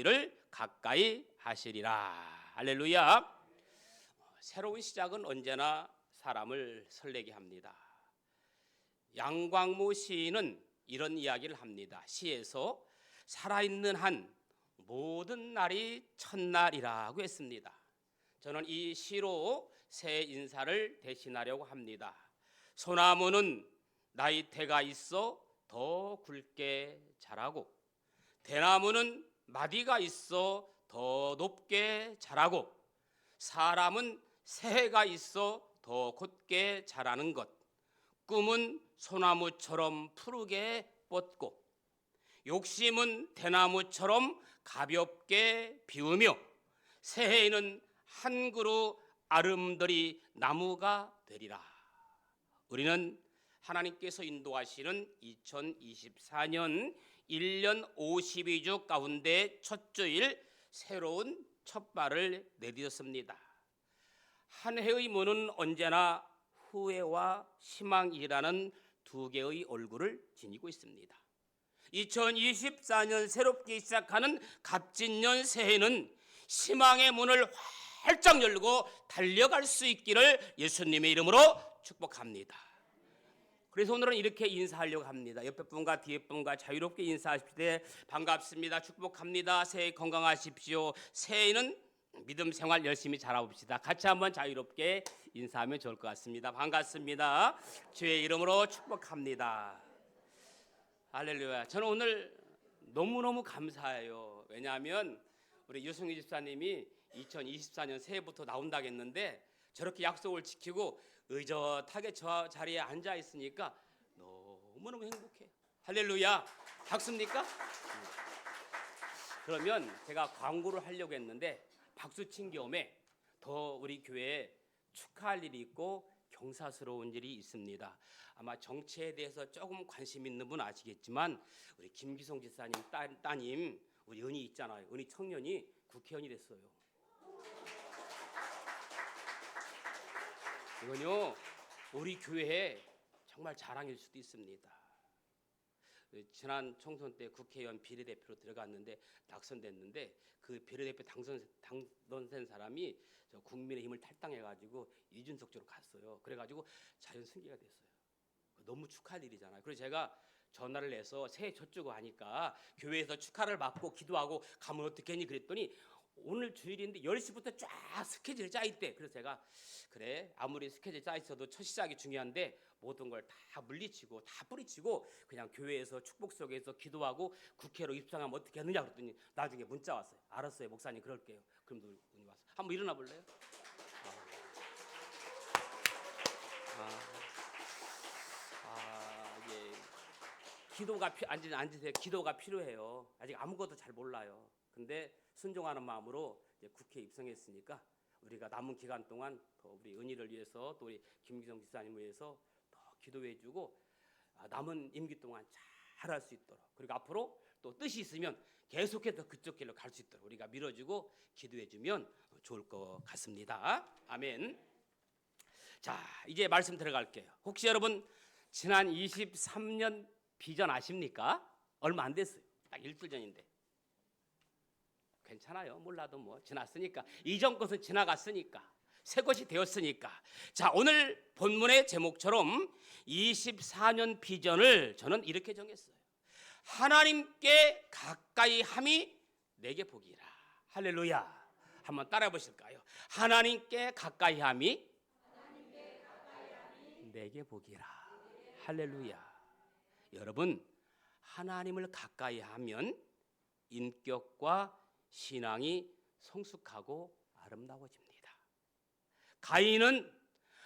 너희를 가까이 하시리라. 할렐루야. 새로운 시작은 언제나 사람을 설레게 합니다. 양광모 시인은 이런 이야기를 합니다. 시에서 살아있는 한 모든 날이 첫날이라고 했습니다. 저는 이 시로 새 인사를 대신하려고 합니다. 소나무는 나이테가 있어 더 굵게 자라고 대나무는 마디가 있어 더 높게 자라고 사람은 새해가 있어 더 곧게 자라는 것 꿈은 소나무처럼 푸르게 뻗고 욕심은 대나무처럼 가볍게 비우며 새해에는 한 그루 아름드리 나무가 되리라. 우리는 하나님께서 인도하시는 2024년 1년 52주 가운데 첫 주일 새로운 첫 발을 내딛었습니다. 한 해의 문은 언제나 후회와 희망이라는 두 개의 얼굴을 지니고 있습니다. 2024년 새롭게 시작하는 갑진년 새해는 희망의 문을 활짝 열고 달려갈 수 있기를 예수님의 이름으로 축복합니다. 그래서 오늘은 이렇게 인사하려고 합니다. 옆에 분과 뒤에 분과 자유롭게 인사하실 때 반갑습니다. 축복합니다. 새해 건강하십시오. 새해는 믿음 생활 열심히 잘해봅시다. 같이 한번 자유롭게 인사하면 좋을 것 같습니다. 반갑습니다. 주의 이름으로 축복합니다. 할렐루야. 저는 오늘 너무너무 감사해요. 왜냐하면 우리 유승희 집사님이 2024년 새해부터 나온다겠는데 저렇게 약속을 지키고 의젓하게 저 자리에 앉아 있으니까 너무너무 행복해요. 할렐루야. 박수입니까? 음. 그러면 제가 광고를 하려고 했는데 박수 친 겸에 더 우리 교회에 축하할 일이 있고 경사스러운 일이 있습니다. 아마 정치에 대해서 조금 관심 있는 분 아시겠지만 우리 김기성 지사님 따, 따님 우리 은희 있잖아요. 은희 청년이 국회의원이 됐어요. 이건요 우리 교회에 정말 자랑일 수도 있습니다. 그 지난 총선 때 국회의원 비례대표로 들어갔는데 당선됐는데 그 비례대표 당선 당선된 사람이 저 국민의힘을 탈당해가지고 이준석 쪽으로 갔어요. 그래가지고 자연 승계가 됐어요. 너무 축하할 일이잖아요. 그래서 제가 전화를 해서 새해 첫 주고 하니까 교회에서 축하를 받고 기도하고 가면 어떻겠니 그랬더니 오늘 주일인데 10시부터 쫙 스케줄이 짜 있대. 그래서 제가 그래 아무리 스케줄이 짜 있어도 첫 시작이 중요한데 모든 걸 다 물리치고 다 뿌리치고 그냥 교회에서 축복 속에서 기도하고 국회로 입성하면 어떻게 하느냐 그랬더니 나중에 문자 왔어요. 알았어요 목사님 그럴게요. 그럼 눈이 왔어. 한번 일어나 볼래요? 아, 아, 예. 기도가 앉으세요. 기도가 필요해요. 아직 아무것도 잘 몰라요. 근데 순종하는 마음으로 국회에 입성했으니까 우리가 남은 기간 동안 더 우리 은희를 위해서 또 우리 김기성 지사님을 위해서 더 기도해주고 아, 남은 임기 동안 잘 할 수 있도록 그리고 앞으로 또 뜻이 있으면 계속해서 그쪽 길로 갈 수 있도록 우리가 밀어주고 기도해주면 좋을 것 같습니다. 아멘. 자 이제 말씀 들어갈게요. 혹시 여러분 지난 23년 비전 아십니까? 얼마 안 됐어요. 딱 일주일 전인데. 괜찮아요. 몰라도 뭐 지났으니까 이전 것은 지나갔으니까 새 것이 되었으니까 자 오늘 본문의 제목처럼 24년 비전을 저는 이렇게 정했어요. 하나님께 가까이 함이 내게 복이라. 할렐루야. 한번 따라 보실까요? 하나님께 가까이 함이 내게 복이라. 할렐루야. 여러분 하나님을 가까이 하면 인격과 신앙이 성숙하고 아름다워집니다. 가인은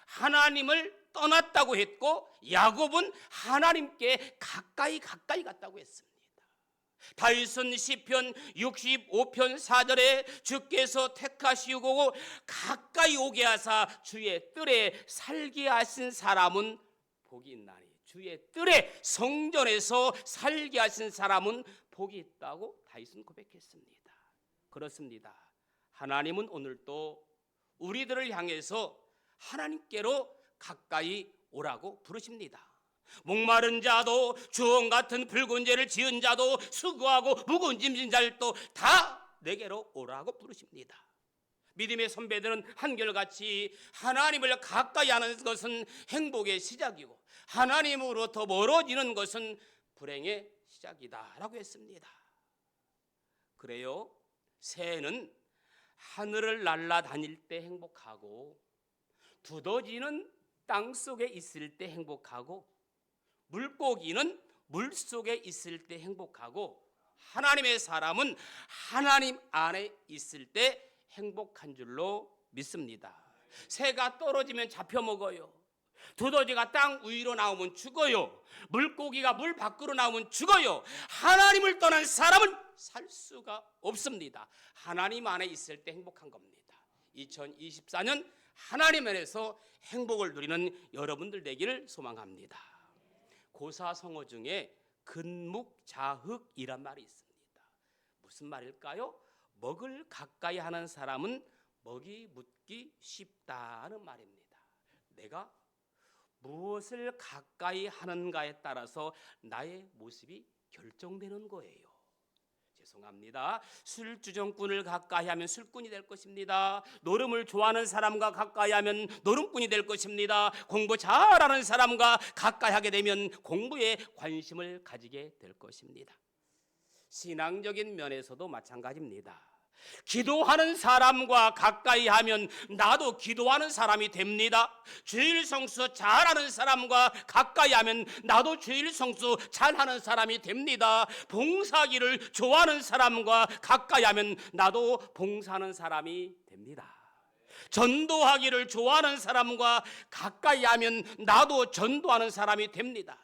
하나님을 떠났다고 했고 야곱은 하나님께 가까이 가까이 갔다고 했습니다. 다윗은 시편 65편 4절에 주께서 택하시고 가까이 오게 하사 주의 뜰에 살게 하신 사람은 복이 있나니 주의 뜰에 성전에서 살게 하신 사람은 복이 있다고 다윗은 고백했습니다. 그렇습니다. 하나님은 오늘도 우리들을 향해서 하나님께로 가까이 오라고 부르십니다. 목마른 자도 주홍 같은 붉은 죄를 지은 자도 수고하고 무거운 짐진 자들도 다 내게로 오라고 부르십니다. 믿음의 선배들은 한결같이 하나님을 가까이 하는 것은 행복의 시작이고 하나님으로부터 멀어지는 것은 불행의 시작이다라고 했습니다. 그래요. 새는 하늘을 날아다닐 때 행복하고 두더지는 땅 속에 있을 때 행복하고 물고기는 물 속에 있을 때 행복하고 하나님의 사람은 하나님 안에 있을 때 행복한 줄로 믿습니다. 새가 떨어지면 잡혀 먹어요. 두더지가 땅 위로 나오면 죽어요. 물고기가 물 밖으로 나오면 죽어요. 하나님을 떠난 사람은 살 수가 없습니다. 하나님 안에 있을 때 행복한 겁니다. 2024년 하나님 안에서 행복을 누리는 여러분들 되기를 소망합니다. 고사성어 중에 근묵자흑이란 말이 있습니다. 무슨 말일까요? 먹을 가까이 하는 사람은 먹이 묻기 쉽다는 말입니다. 내가 무엇을 가까이 하는가에 따라서 나의 모습이 결정되는 거예요. 죄송합니다. 술주정꾼을 가까이 하면 술꾼이 될 것입니다. 노름을 좋아하는 사람과 가까이 하면 노름꾼이 될 것입니다. 공부 잘하는 사람과 가까이 하게 되면 공부에 관심을 가지게 될 것입니다. 신앙적인 면에서도 마찬가지입니다. 기도하는 사람과 가까이 하면 나도 기도하는 사람이 됩니다. 주일 성수 잘하는 사람과 가까이 하면 나도 주일 성수 잘하는 사람이 됩니다. 봉사기를 좋아하는 사람과 가까이 하면 나도 봉사하는 사람이 됩니다. 전도하기를 좋아하는 사람과 가까이 하면 나도 전도하는 사람이 됩니다.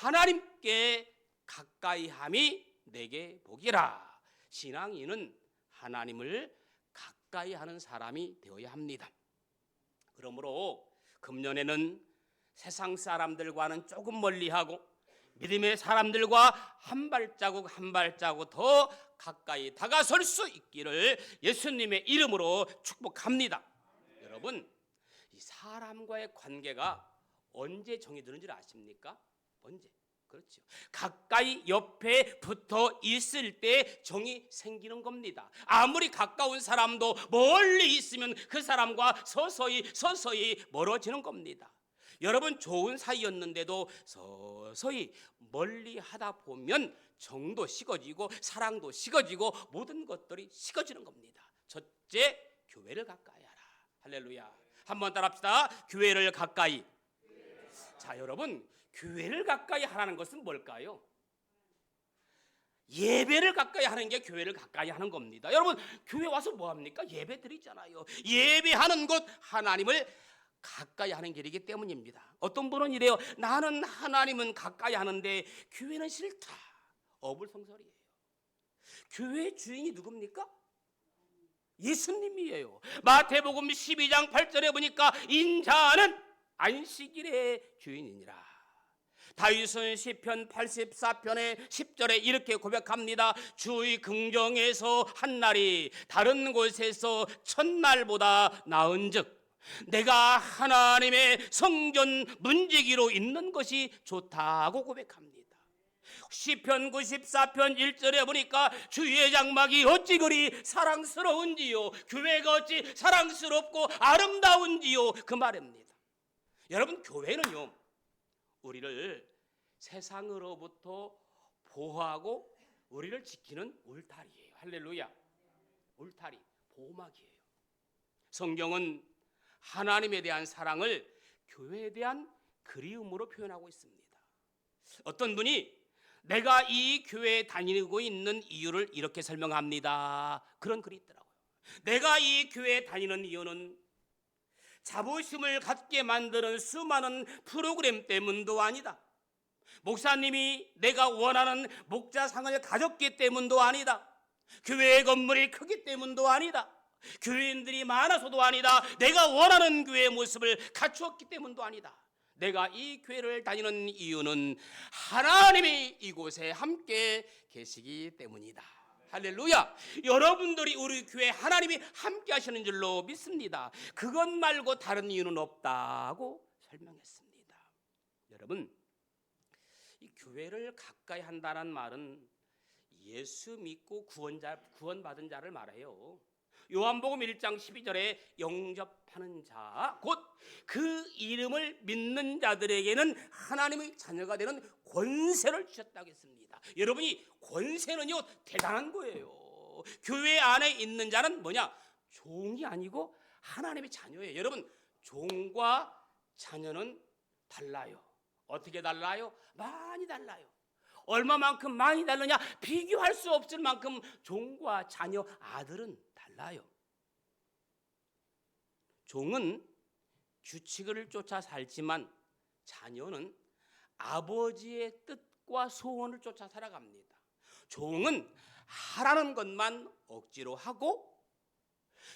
하나님께 가까이 함이 내게 복이라. 신앙인은 하나님을 가까이 하는 사람이 되어야 합니다. 그러므로 금년에는 세상 사람들과는 조금 멀리하고 믿음의 사람들과 한 발자국 한 발자국 더 가까이 다가설 수 있기를 예수님의 이름으로 축복합니다. 여러분, 이 사람과의 관계가 언제 줄 아십니까? 언제? 그렇죠. 가까이 옆에 붙어 있을 때 정이 생기는 겁니다. 아무리 가까운 사람도 멀리 있으면 그 사람과 서서히 서서히 멀어지는 겁니다. 여러분 좋은 사이였는데도 서서히 멀리 하다 보면 정도 식어지고 사랑도 식어지고 모든 것들이 식어지는 겁니다. 첫째, 교회를 가까이 하라. 할렐루야. 한번 따라합시다. 교회를 가까이. 자, 여러분, 교회를 가까이 하라는 것은 뭘까요? 예배를 가까이 하는 게 교회를 가까이 하는 겁니다. 여러분, 교회 와서 뭐 합니까? 예배 드리잖아요. 예배하는 것 하나님을 가까이 하는 길이기 때문입니다. 어떤 분은 이래요. 나는 하나님은 가까이 하는데 교회는 싫다. 어불성설이에요. 교회 주인이 누굽니까? 예수님이에요. 마태복음 12장 8절에 보니까 인자는 안식일의 주인이니라. 다윗은 시편 84편의 10절에 이렇게 고백합니다. 주의 긍정에서 한 날이 다른 곳에서 첫날보다 나은즉 내가 하나님의 성전 문지기로 있는 것이 좋다고 고백합니다. 시편 94편 1절에 보니까 주의 장막이 어찌 그리 사랑스러운지요 교회가 어찌 사랑스럽고 아름다운지요 그 말입니다. 여러분 교회는요 우리를 세상으로부터 보호하고 우리를 지키는 울타리예요. 할렐루야. 울타리, 보호막이에요. 성경은 하나님에 대한 사랑을 교회에 대한 그리움으로 표현하고 있습니다. 어떤 분이 내가 이 교회에 다니고 있는 이유를 이렇게 설명합니다. 그런 글이 있더라고요. 내가 이 교회에 다니는 이유는 자부심을 갖게 만드는 수많은 프로그램 때문도 아니다. 목사님이 내가 원하는 목자상을 가졌기 때문도 아니다. 교회 건물이 크기 때문도 아니다. 교인들이 많아서도 아니다. 내가 원하는 교회의 모습을 갖추었기 때문도 아니다. 내가 이 교회를 다니는 이유는 하나님이 이곳에 함께 계시기 때문이다. 할렐루야. 여러분들이 우리 교회 하나님이 함께 하시는 줄로 믿습니다. 그것 말고 다른 이유는 없다고 설명했습니다. 여러분, 이 교회를 가까이 한다는 말은 예수 믿고 구원자 구원받은 자를 말해요. 요한복음 1장 12절에 영접하는 자, 곧 그 이름을 믿는 자들에게는 하나님의 자녀가 되는 권세를 주셨다고 했습니다. 여러분이 권세는요 대단한 거예요. 교회 안에 있는 자는 뭐냐? 종이 아니고 하나님의 자녀예요. 여러분 종과 자녀는 달라요. 어떻게 달라요? 많이 달라요. 얼마만큼 많이 다르냐? 비교할 수 없을 만큼 종과 자녀, 아들은 달라요. 종은 규칙을 쫓아 살지만 자녀는 아버지의 뜻 과 소원을 쫓아 살아갑니다. 종은 하라는 것만 억지로 하고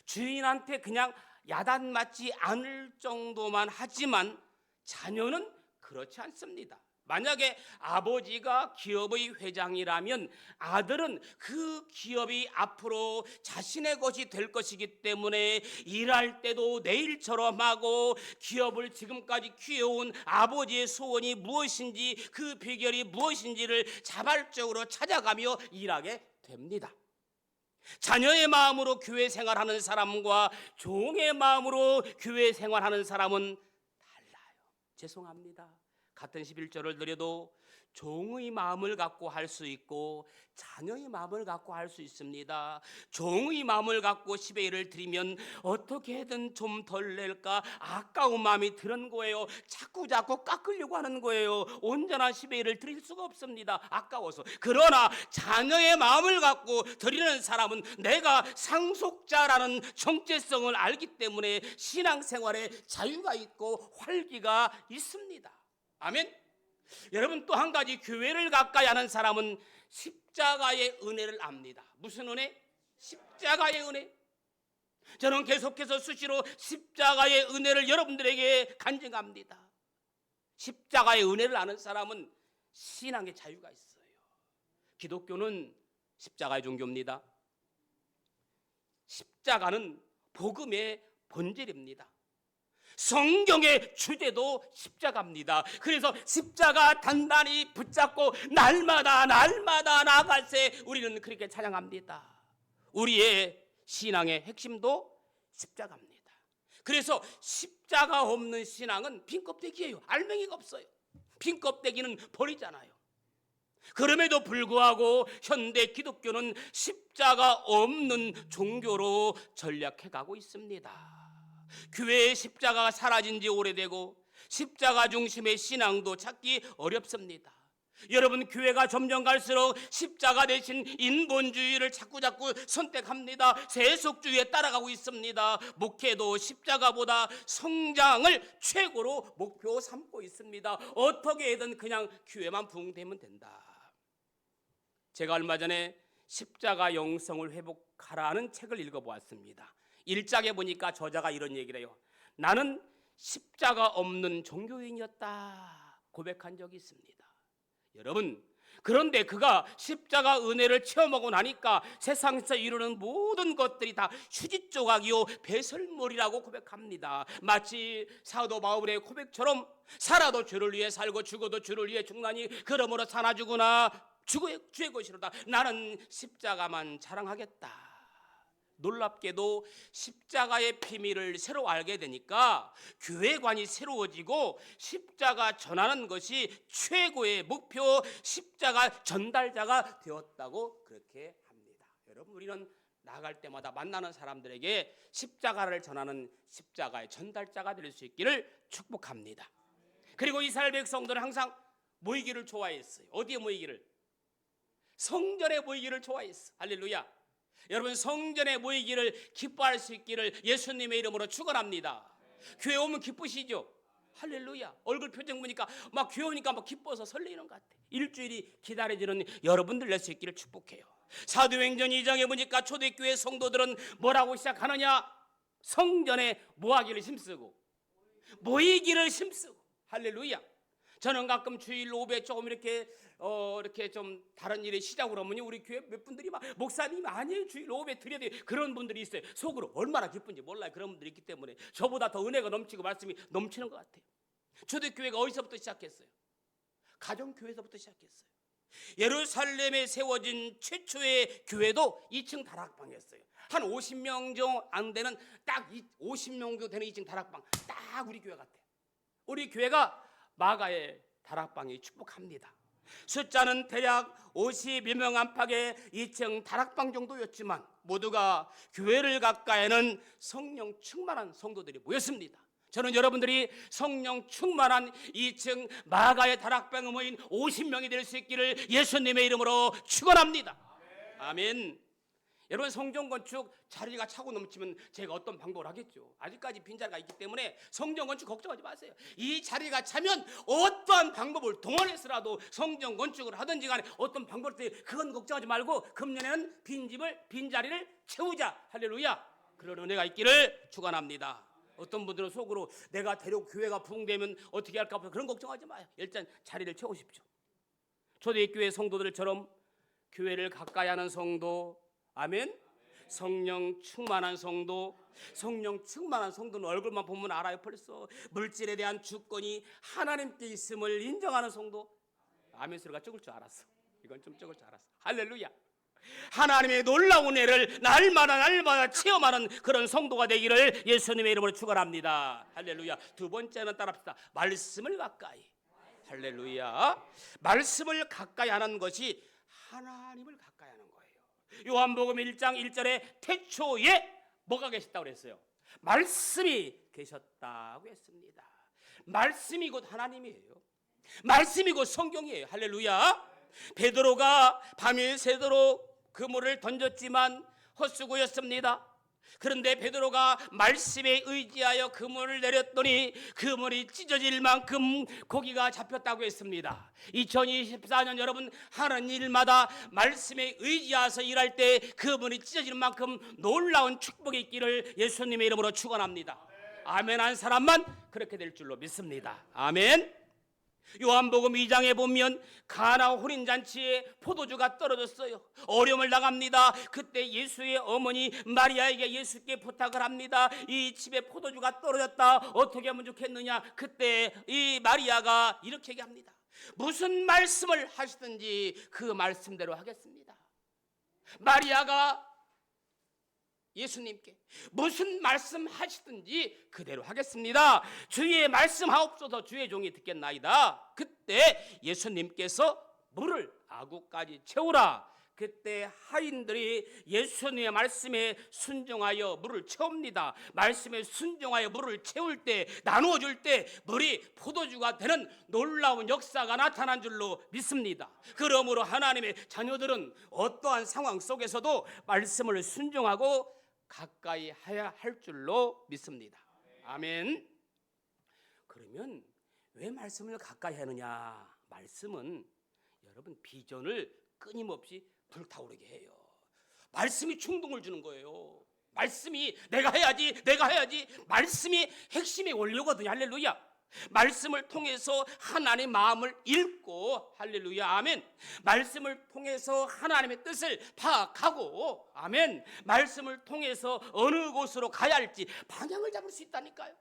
주인한테 그냥 야단 맞지 않을 정도만 하지만 자녀는 그렇지 않습니다. 만약에 아버지가 기업의 회장이라면 아들은 그 기업이 앞으로 자신의 것이 될 것이기 때문에 일할 때도 내일처럼 하고 기업을 지금까지 키워온 아버지의 소원이 무엇인지 그 비결이 무엇인지를 자발적으로 찾아가며 일하게 됩니다. 자녀의 마음으로 교회 생활하는 사람과 종의 마음으로 교회 생활하는 사람은 달라요. 죄송합니다. 같은 11절을 드려도 종의 마음을 갖고 할 수 있고 자녀의 마음을 갖고 할 수 있습니다. 종의 마음을 갖고 11을 드리면 어떻게든 좀 덜 낼까 아까운 마음이 드는 거예요. 자꾸 자꾸 깎으려고 하는 거예요. 온전한 11을 드릴 수가 없습니다. 아까워서. 그러나 자녀의 마음을 갖고 드리는 사람은 내가 상속자라는 정체성을 알기 때문에 신앙생활에 자유가 있고 활기가 있습니다. 아멘. 여러분 또 한 가지 교회를 가까이 하는 사람은 십자가의 은혜를 압니다. 무슨 은혜? 십자가의 은혜. 저는 계속해서 수시로 십자가의 은혜를 여러분들에게 간증합니다. 십자가의 은혜를 아는 사람은 신앙의 자유가 있어요. 기독교는 십자가의 종교입니다. 십자가는 복음의 본질입니다. 성경의 주제도 십자가입니다. 그래서 십자가 단단히 붙잡고 날마다 날마다 나아갈새 우리는 그렇게 찬양합니다. 우리의 신앙의 핵심도 십자가입니다. 그래서 십자가 없는 신앙은 빈 껍데기예요. 알맹이가 없어요. 빈 껍데기는 버리잖아요. 그럼에도 불구하고 현대 기독교는 십자가 없는 종교로 전략해 가고 있습니다. 교회의 십자가가 사라진 지 오래되고 십자가 중심의 신앙도 찾기 어렵습니다. 여러분 교회가 점점 갈수록 십자가 대신 인본주의를 자꾸 자꾸 선택합니다. 세속주의에 따라가고 있습니다. 목회도 십자가보다 성장을 최고로 목표 삼고 있습니다. 어떻게든 그냥 교회만 부흥되면 된다. 제가 얼마 전에 십자가 영성을 회복하라는 책을 읽어보았습니다. 일장에 보니까 저자가 이런 얘기를 해요. 나는 십자가 없는 종교인이었다 고백한 적이 있습니다. 여러분, 그런데 그가 십자가 은혜를 체험하고 나니까 세상에서 이루는 모든 것들이 다 휴지 조각이요 배설물이라고 고백합니다. 마치 사도 바울의 고백처럼 살아도 주를 위해 살고 죽어도 주를 위해 죽나니 그러므로 사나 죽으나 주의 주의 것이로다. 나는 십자가만 자랑하겠다. 놀랍게도 십자가의 비밀을 새로 알게 되니까 교회관이 새로워지고 십자가 전하는 것이 최고의 목표 십자가 전달자가 되었다고 그렇게 합니다. 여러분 우리는 나갈 때마다 만나는 사람들에게 십자가를 전하는 십자가의 전달자가 될 수 있기를 축복합니다. 그리고 이스라엘 백성들은 항상 모이기를 좋아했어요. 어디에 모이기를? 성전에 모이기를 좋아했어. 할렐루야. 여러분 성전에 모이기를 기뻐할 수 있기를 예수님의 이름으로 축원합니다. 교회 오면 기쁘시죠? 할렐루야. 얼굴 표정 보니까 막 교회 오니까 막 기뻐서 설레이는 것 같아. 일주일이 기다려지는 여러분들 낼수 있기를 축복해요. 사도행전 2장에 보니까 초대교회 성도들은 뭐라고 시작하느냐? 성전에 모하기를 힘쓰고 모이기를 힘쓰고 할렐루야. 저는 가끔 주일 오후에 조금 이렇게 어 이렇게 좀 다른 일에 시작으로 하면 우리 교회 몇 분들이 막 목사님 아니에요. 주일 오후에 드려야 돼 그런 분들이 있어요. 속으로 얼마나 기쁜지 몰라요. 그런 분들이 있기 때문에 저보다 더 은혜가 넘치고 말씀이 넘치는 것 같아요. 초대교회가 어디서부터 시작했어요? 가정교회에서부터 시작했어요. 예루살렘에 세워진 최초의 교회도 2층 다락방이었어요. 한 50명 정도 안 되는 딱 50명 정도 되는 2층 다락방. 딱 우리 교회 같아요. 우리 교회가 마가의 다락방이 축복합니다. 숫자는 대략 50명 안팎의 2층 다락방 정도였지만 모두가 교회를 가까이는 성령 충만한 성도들이 모였습니다. 저는 여러분들이 성령 충만한 2층 마가의 다락방에 모인 50명이 될 수 있기를 예수님의 이름으로 축원합니다. 아멘. 여러분 성전 건축 자리가 차고 넘치면 제가 어떤 방법을 하겠죠. 아직까지 빈자리가 있기 때문에 성전 건축 걱정하지 마세요. 이 자리가 차면 어떠한 방법을 동원해서라도 성전 건축을 하든지 간에 어떤 방법을 때 그건 걱정하지 말고 금년에는 빈집을 빈자리를 채우자. 할렐루야. 그런 은혜가 있기를 축원합니다. 어떤 분들은 속으로 내가 대륙 교회가 부흥되면 어떻게 할까 그런 걱정하지 마요. 일단 자리를 채우십시오. 초대교회 성도들처럼 교회를 가까이 하는 성도 아멘. 성령 충만한 성도, 성령 충만한 성도는 얼굴만 보면 알아요. 벌써 물질에 대한 주권이 하나님께 있음을 인정하는 성도. 아멘 소리가 적을 줄 알았어. 이건 좀 적을 줄 알았어. 할렐루야. 하나님의 놀라운 애를 날마다 날마다 체험하는 그런 성도가 되기를 예수님의 이름으로 축원합니다. 할렐루야. 두 번째는 따라합시다. 말씀을 가까이. 할렐루야. 말씀을 가까이 하는 것이 하나님을 가까이 요. 요한복음 1장 1절에 태초에 뭐가 계셨다고 그랬어요? 말씀이 계셨다고 했습니다. 말씀이 곧 하나님이에요. 말씀이 곧 성경이에요. 할렐루야. 베드로가 밤이 새도록 그물을 던졌지만 헛수고였습니다. 그런데 베드로가 말씀에 의지하여 그물을 내렸더니 그물이 찢어질 만큼 고기가 잡혔다고 했습니다. 2024년 여러분 하는 일마다 말씀에 의지하서 일할 때 그물이 찢어질 만큼 놀라운 축복이 있기를 예수님의 이름으로 축원합니다. 아멘 한 사람만 그렇게 될 줄로 믿습니다. 아멘. 요한복음 2장에 보면 가나 혼인 잔치에 포도주가 떨어졌어요. 어려움을 당합니다. 그때 예수의 어머니 마리아에게 예수께 부탁을 합니다. 이 집에 포도주가 떨어졌다. 어떻게 하면 좋겠느냐? 그때 이 마리아가 이렇게 얘기합니다. 무슨 말씀을 하시든지 그 말씀대로 하겠습니다. 마리아가 예수님께 무슨 말씀 하시든지 그대로 하겠습니다. 주의 말씀 하옵소서 주의 종이 듣겠나이다. 그때 예수님께서 물을 아구까지 채우라. 그때 하인들이 예수님의 말씀에 순종하여 물을 채웁니다. 말씀에 순종하여 물을 채울 때 나누어 줄 때 물이 포도주가 되는 놀라운 역사가 나타난 줄로 믿습니다. 그러므로 하나님의 자녀들은 어떠한 상황 속에서도 말씀을 순종하고 가까이 해야 할 줄로 믿습니다. 아멘. 그러면 왜 말씀을 가까이 하느냐? 말씀은 여러분 비전을 끊임없이 불타오르게 해요. 말씀이 충동을 주는 거예요. 말씀이 내가 해야지, 내가 해야지. 말씀이 핵심의 원료거든요. 할렐루야. 말씀을 통해서 하나님의 마음을 읽고 할렐루야 아멘. 말씀을 통해서 하나님의 뜻을 파악하고 아멘. 말씀을 통해서 어느 곳으로 가야 할지 방향을 잡을 수 있다니까요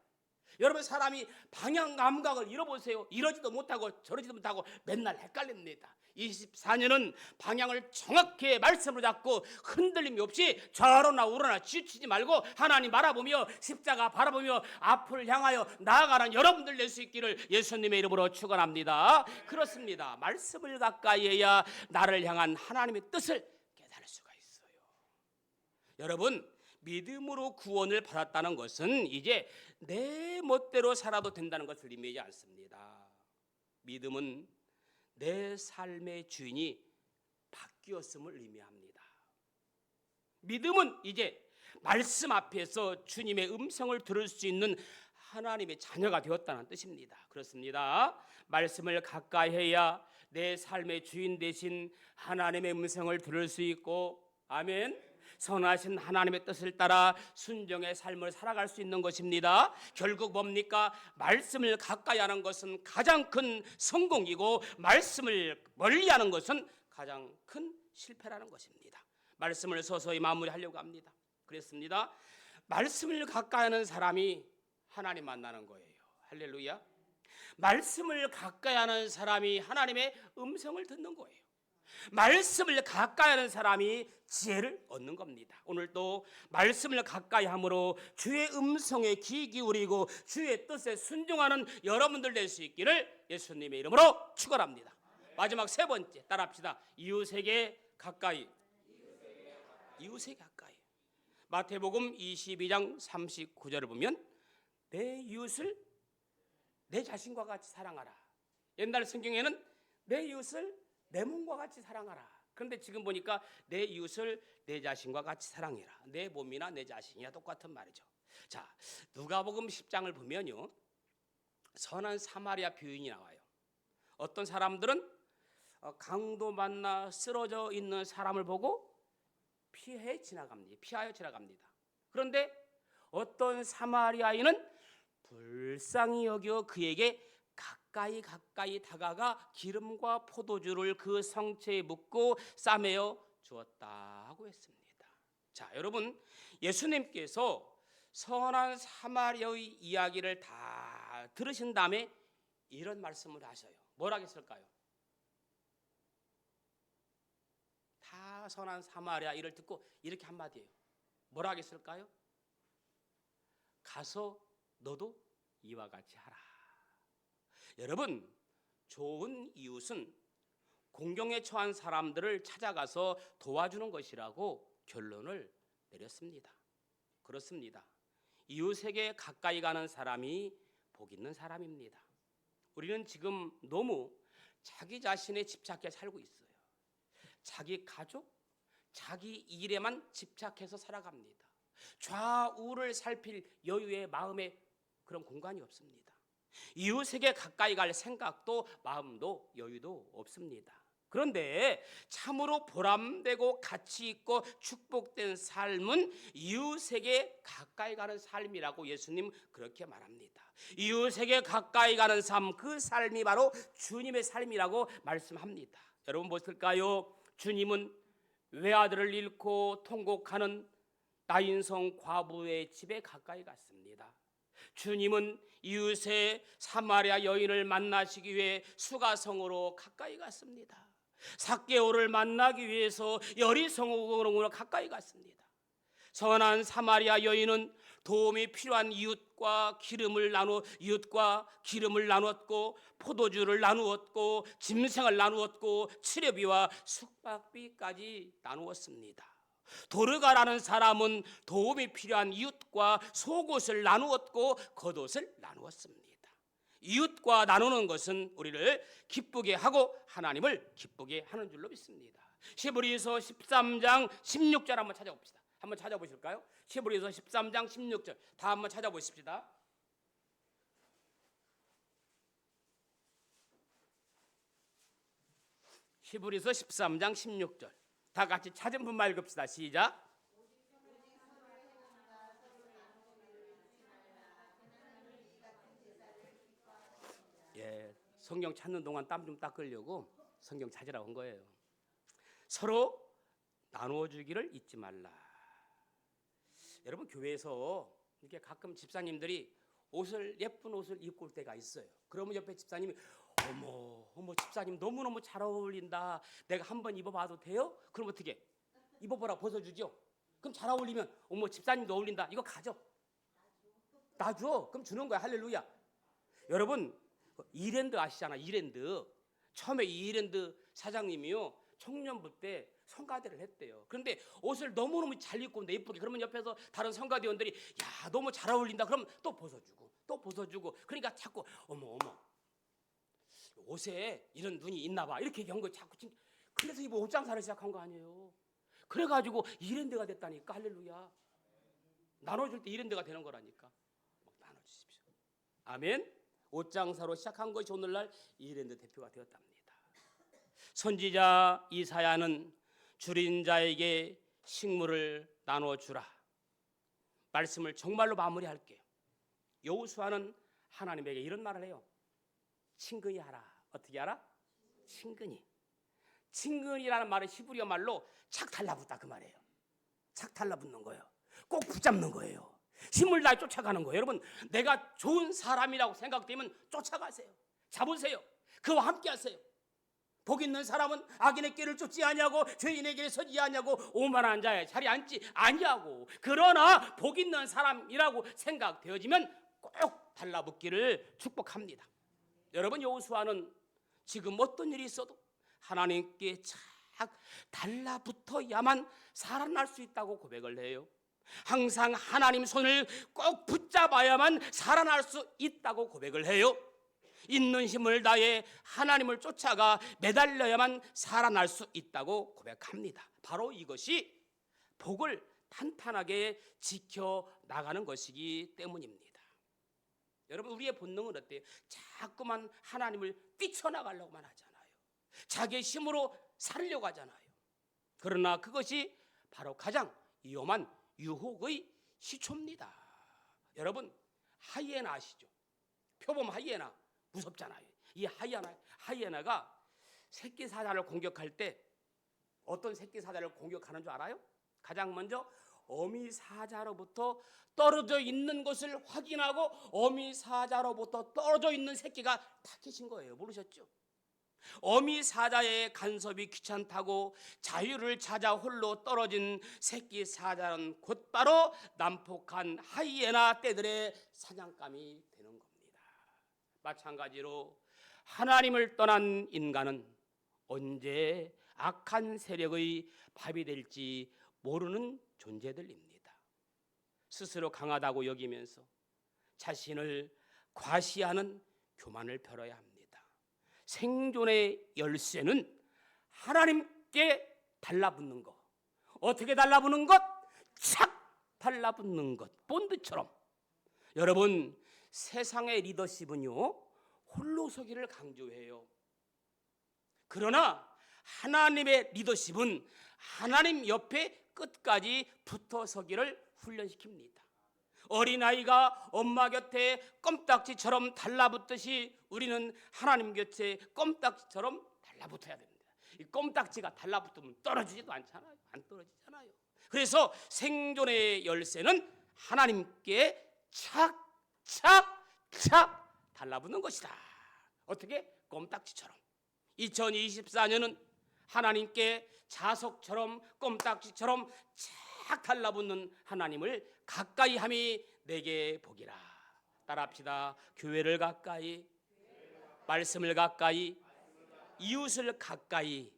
여러분 사람이 방향 감각을 잃어보세요 이러지도 못하고 저러지도 못하고 맨날 헷갈립니다 24년은 방향을 정확히 말씀으로 잡고 흔들림이 없이 좌로나 우로나 지치지 말고 하나님 바라보며 십자가 바라보며 앞을 향하여 나아가는 여러분들 될 수 있기를 예수님의 이름으로 축원합니다. 그렇습니다. 말씀을 가까이 해야 나를 향한 하나님의 뜻을 깨달을 수가 있어요. 여러분 믿음으로 구원을 받았다는 것은 이제 내 멋대로 살아도 된다는 것을 의미하지 않습니다. 믿음은 내 삶의 주인이 바뀌었음을 의미합니다. 믿음은 이제 말씀 앞에서 주님의 음성을 들을 수 있는 하나님의 자녀가 되었다는 뜻입니다. 그렇습니다. 말씀을 가까이 해야 내 삶의 주인 대신 하나님의 음성을 들을 수 있고 아멘. 선하신 하나님의 뜻을 따라 순종의 삶을 살아갈 수 있는 것입니다. 결국 뭡니까? 말씀을 가까이 하는 것은 가장 큰 성공이고 말씀을 멀리 하는 것은 가장 큰 실패라는 것입니다. 말씀을 서서히 마무리하려고 합니다. 그랬습니다. 말씀을 가까이 하는 사람이 하나님 만나는 거예요. 할렐루야. 말씀을 가까이 하는 사람이 하나님의 음성을 듣는 거예요. 말씀을 가까이 하는 사람이 지혜를 얻는 겁니다. 오늘도 말씀을 가까이 함으로 주의 음성에 귀 기울이고 주의 뜻에 순종하는 여러분들 될 수 있기를 예수님의 이름으로 축원합니다. 마지막 세 번째 따라합시다. 이웃에게 가까이 이웃에게 가까이 마태복음 22장 39절을 보면 내 이웃을 내 자신과 같이 사랑하라. 옛날 성경에는 내 이웃을 내 몸과 같이 사랑하라. 그런데 지금 보니까 내 이웃을 내 자신과 같이 사랑해라. 내 몸이나 내 자신이야 똑같은 말이죠. 자, 누가복음 10장을 보면요. 선한 사마리아 비유인이 나와요. 어떤 사람들은 어, 강도 만나 쓰러져 있는 사람을 보고 피해 지나갑니다. 피하여 지나갑니다. 그런데 어떤 사마리아인은 불쌍히 여겨 그에게 가까이 가까이 다가가 기름과 포도주를 그 성체에 묻고 싸매어 주었다고 했습니다. 자, 여러분 예수님께서 선한 사마리아의 이야기를 다 들으신 다음에 이런 말씀을 하셔요. 뭐라 했을까요? 다 선한 사마리아 이를 듣고 이렇게 한마디예요. 뭐라 하겠을까요? 가서 너도 이와 같이 하라. 여러분, 좋은 이웃은 공경에 처한 사람들을 찾아가서 도와주는 것이라고 결론을 내렸습니다. 그렇습니다. 이웃에게 가까이 가는 사람이 복 있는 사람입니다. 우리는 지금 너무 자기 자신에 집착해 살고 있어요. 자기 가족, 자기 일에만 집착해서 살아갑니다. 좌우를 살필 여유의 마음에 그런 공간이 없습니다. 이웃에게 가까이 갈 생각도 마음도 여유도 없습니다. 그런데 참으로 보람되고 가치 있고 축복된 삶은 이웃에게 가까이 가는 삶이라고 예수님 그렇게 말합니다. 이웃에게 가까이 가는 삶, 그 삶이 바로 주님의 삶이라고 말씀합니다. 여러분 보실까요? 주님은 외아들을 잃고 통곡하는 나인성 과부의 집에 가까이 갔습니다. 주님은 이웃의 사마리아 여인을 만나시기 위해 수가성으로 가까이 갔습니다. 사개오를 만나기 위해서 여리성으로 가까이 갔습니다. 선한 사마리아 여인은 도움이 필요한 이웃과 기름을 나누 이웃과 기름을 나누었고 포도주를 나누었고 짐승을 나누었고 치료비와 숙박비까지 나누었습니다. 도르가라는 사람은 도움이 필요한 이웃과 속옷을 나누었고 겉옷을 나누었습니다. 이웃과 나누는 것은 우리를 기쁘게 하고 하나님을 기쁘게 하는 줄로 믿습니다. 시브리서 13장 16절 한번 찾아봅시다. 한번 찾아보실까요? 시브리서 13장 16절 다 한번 찾아보십시다. 시브리서 13장 16절 다 같이 찾은 분만 읽읍시다. 시작. 예, 성경 찾는 동안 땀 좀 닦으려고 성경 찾으러 온 거예요. 서로 나누어 주기를 잊지 말라. 여러분 교회에서 이렇게 가끔 집사님들이 옷을 예쁜 옷을 입고 올 때가 있어요. 그러면 옆에 집사님이 어머 어머 집사님 너무 너무 잘 어울린다. 내가 한번 입어봐도 돼요? 그럼 어떻게 입어보라 벗어주죠. 그럼 잘 어울리면 어머 집사님도 어울린다. 이거 가져. 놔줘. 그럼 주는 거야. 할렐루야. 여러분 이랜드 아시잖아. 이랜드 처음에 이 이랜드 사장님이요 청년부 때 성가대를 했대요. 그런데 옷을 너무너무 잘 입고 온다 예쁘게 그러면 옆에서 다른 성가대원들이 야 너무 잘 어울린다 그럼 또 벗어주고 또 벗어주고 그러니까 자꾸 어머 어머 옷에 이런 눈이 있나 봐 이렇게 거 자꾸 진- 그래서 이 옷 장사를 시작한 거 아니에요. 그래가지고 이랜드가 됐다니까 할렐루야. 나눠줄 때 이랜드가 되는 거라니까. 막 나눠주십시오. 아멘. 옷 장사로 시작한 것이 오늘날 이랜드 대표가 되었답니다. 선지자 이사야는 줄인 자에게 식물을 나눠 주라. 말씀을 정말로 마무리할게요. 여호수아는 하나님에게 이런 말을 해요. 친근히 하라. 어떻게 하라? 친근히. 친근이라는 말은 히브리어 말로 착 달라붙다 그 말이에요. 착 달라붙는 거예요. 꼭 붙잡는 거예요. 힘을 다해 쫓아가는 거예요. 여러분, 내가 좋은 사람이라고 생각되면 쫓아가세요. 잡으세요. 그와 함께 하세요. 복 있는 사람은 악인의 길을 쫓지 아니하고 죄인의 길에 서지 아니하고 오만한 자의 자리에 앉지 아니하고 그러나 복 있는 사람이라고 생각되어지면 꼭 달라붙기를 축복합니다. 여러분 여호수아는 지금 어떤 일이 있어도 하나님께 착 달라붙어야만 살아날 수 있다고 고백을 해요. 항상 하나님 손을 꼭 붙잡아야만 살아날 수 있다고 고백을 해요. 있는 힘을 다해 하나님을 쫓아가 매달려야만 살아날 수 있다고 고백합니다. 바로 이것이 복을 탄탄하게 지켜 나가는 것이기 때문입니다. 여러분 우리의 본능은 어때요? 자꾸만 하나님을 뛰쳐나가려고만 하잖아요. 자기의 힘으로 살려고 하잖아요. 그러나 그것이 바로 가장 위험한 유혹의 시초입니다. 여러분 하이에나 아시죠? 표범 하이에나 무섭잖아요. 이 하이에나 하이에나가 새끼 사자를 공격할 때 어떤 새끼 사자를 공격하는 줄 알아요? 가장 먼저 어미 사자로부터 떨어져 있는 것을 확인하고 어미 사자로부터 떨어져 있는 새끼가 타깃인 거예요. 모르셨죠? 어미 사자의 간섭이 귀찮다고 자유를 찾아 홀로 떨어진 새끼 사자는 곧바로 난폭한 하이에나 떼들의 사냥감이 되는 겁니다. 마찬가지로 하나님을 떠난 인간은 언제 악한 세력의 밥이 될지 모르는 존재들입니다. 스스로 강하다고 여기면서 자신을 과시하는 교만을 펴러야 합니다. 생존의 열쇠는 하나님께 달라붙는 것. 어떻게 달라붙는 것? 착 달라붙는 것. 본드처럼. 여러분, 세상의 리더십은요, 홀로 서기를 강조해요. 그러나 하나님의 리더십은 하나님 옆에 끝까지 붙어 서기를 훈련시킵니다. 어린아이가 엄마 곁에 껌딱지처럼 달라붙듯이 우리는 하나님 곁에 껌딱지처럼 달라붙어야 됩니다. 이 껌딱지가 달라붙으면 떨어지지도 않잖아요. 안 떨어지잖아요. 그래서 생존의 열쇠는 하나님께 착착착 달라붙는 것이다. 어떻게? 껌딱지처럼. 2024년은 하나님께 자석처럼 껌딱지처럼 착 달라붙는 하나님을 가까이 함이 내게 복이라. 따라합시다. 교회를 가까이, 말씀을 가까이, 이웃을 가까이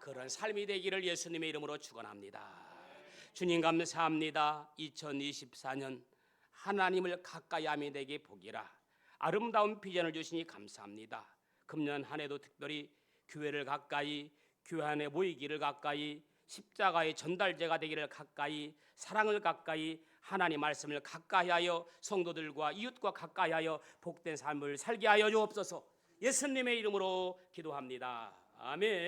그런 삶이 되기를 예수님의 이름으로 축원합니다. 주님 감사합니다. 2024년 하나님을 가까이 함이 내게 복이라. 아름다운 비전을 주시니 감사합니다. 금년 한 해도 특별히 교회를 가까이 교회 안에 모이기를 가까이 십자가의 전달제가 되기를 가까이 사랑을 가까이 하나님 말씀을 가까이 하여 성도들과 이웃과 가까이 하여 복된 삶을 살게 하여 주옵소서 예수님의 이름으로 기도합니다. 아멘.